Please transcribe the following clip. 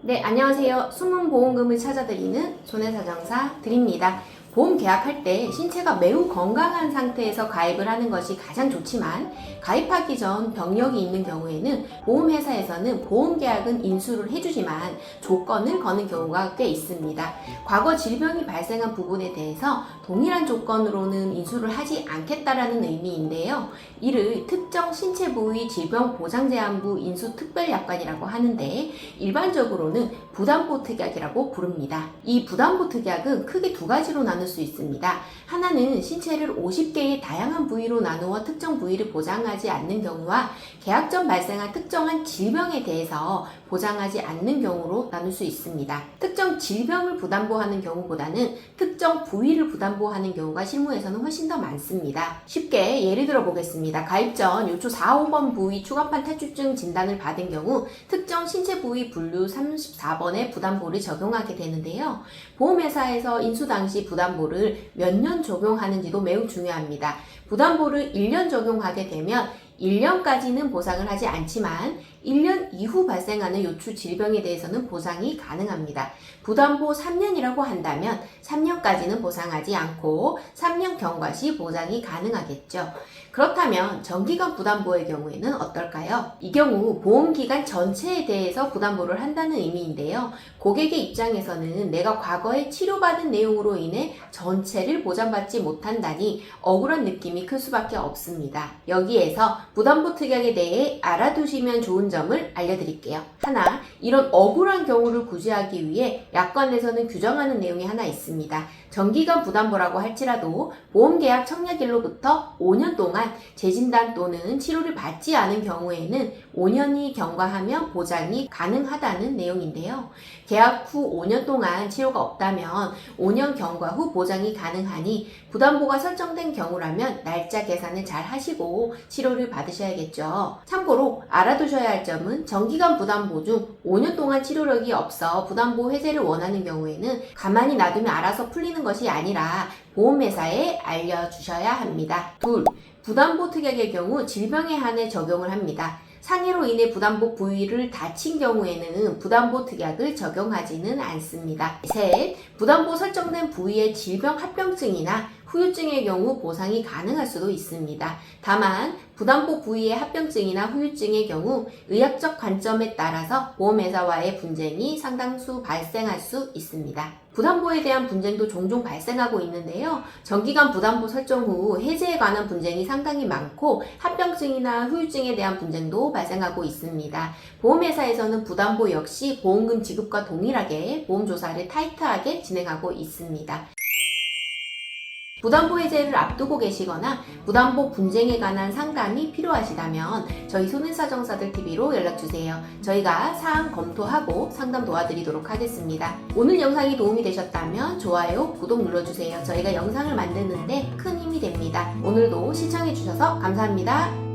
네, 안녕하세요. 숨은 보험금을 찾아드리는 손해사정사 드립니다. 보험 계약할 때 신체가 매우 건강한 상태에서 가입을 하는 것이 가장 좋지만 가입하기 전 병력이 있는 경우에는 보험회사에서는 보험 계약은 인수를 해주지만 조건을 거는 경우가 꽤 있습니다. 과거 질병이 발생한 부분에 대해서 동일한 조건으로는 인수를 하지 않겠다라는 의미인데요. 이를 특정 신체 부위 질병 보장 제한부 인수 특별 약관이라고 하는데 일반적으로는 부담보 특약이라고 부릅니다. 이 부담보 특약은 크게 두 가지로 나눌 수 있습니다. 하나는 신체를 50개의 다양한 부위로 나누어 특정 부위를 보장하지 않는 경우와 계약 전 발생한 특정한 질병에 대해서 보장하지 않는 경우로 나눌 수 있습니다. 특정 질병을 부담보하는 경우보다는 특정 부위를 부담보하는 경우가 실무에서는 훨씬 더 많습니다. 쉽게 예를 들어 보겠습니다. 가입 전 요초 4, 5번 부위 추간판 탈출증 진단을 받은 경우 특정 신체 부위 분류 34번의 부담보를 적용하게 되는데요. 보험회사에서 인수 당시 부담보 를 몇 년 적용하는지도 매우 중요합니다. 부담보를 1년 적용하게 되면 1년까지는 보상을 하지 않지만 1년 이후 발생하는 요추 질병에 대해서는 보상이 가능합니다. 부담보 3년이라고 한다면 3년까지는 보상하지 않고 3년 경과 시 보장이 가능하겠죠. 그렇다면 정기간 부담보의 경우에는 어떨까요? 이 경우 보험기간 전체에 대해서 부담보를 한다는 의미인데요. 고객의 입장에서는 내가 과거에 치료받은 내용으로 인해 전체를 보장받지 못한다니 억울한 느낌이 클 수밖에 없습니다. 여기에서 부담보 특약에 대해 알아두시면 좋은 점을 알려드릴게요. 하나, 이런 억울한 경우를 구제하기 위해 약관에서는 규정하는 내용이 하나 있습니다. 정기간 부담보라고 할지라도 보험계약 청약일로부터 5년 동안 재진단 또는 치료를 받지 않은 경우에는 5년이 경과하면 보장이 가능하다는 내용인데요. 계약 후 5년 동안 치료가 없다면 5년 경과 후 보장이 가능하니 부담보가 설정된 경우라면 날짜 계산을 잘 하시고 치료를 받으셔야겠죠. 참고로 알아두셔야 할 점은 정기간 부담보 중 5년 동안 치료력이 없어 부담보 해제를 원하는 경우에는 가만히 놔두면 알아서 풀리는 것이 아니라 보험회사에 알려주셔야 합니다. 둘, 부담보 특약의 경우 질병에 한해 적용을 합니다. 상해로 인해 부담보 부위를 다친 경우에는 부담보 특약을 적용하지는 않습니다. 셋, 부담보 설정된 부위의 질병 합병증이나 후유증의 경우 보상이 가능할 수도 있습니다. 다만 부담보 부위의 합병증이나 후유증의 경우 의학적 관점에 따라서 보험회사와의 분쟁이 상당수 발생할 수 있습니다. 부담보에 대한 분쟁도 종종 발생하고 있는데요. 정기간 부담보 설정 후 해제에 관한 분쟁이 상당히 많고 합병증이나 후유증에 대한 분쟁도 발생하고 있습니다. 보험회사에서는 부담보 역시 보험금 지급과 동일하게 보험조사를 타이트하게 진행하고 있습니다. 부담보 해제를 앞두고 계시거나 부담보 분쟁에 관한 상담이 필요하시다면 저희 손해사정사들 TV로 연락주세요. 저희가 사항 검토하고 상담 도와드리도록 하겠습니다. 오늘 영상이 도움이 되셨다면 좋아요, 구독 눌러주세요. 저희가 영상을 만드는데 큰 힘이 됩니다. 오늘도 시청해주셔서 감사합니다.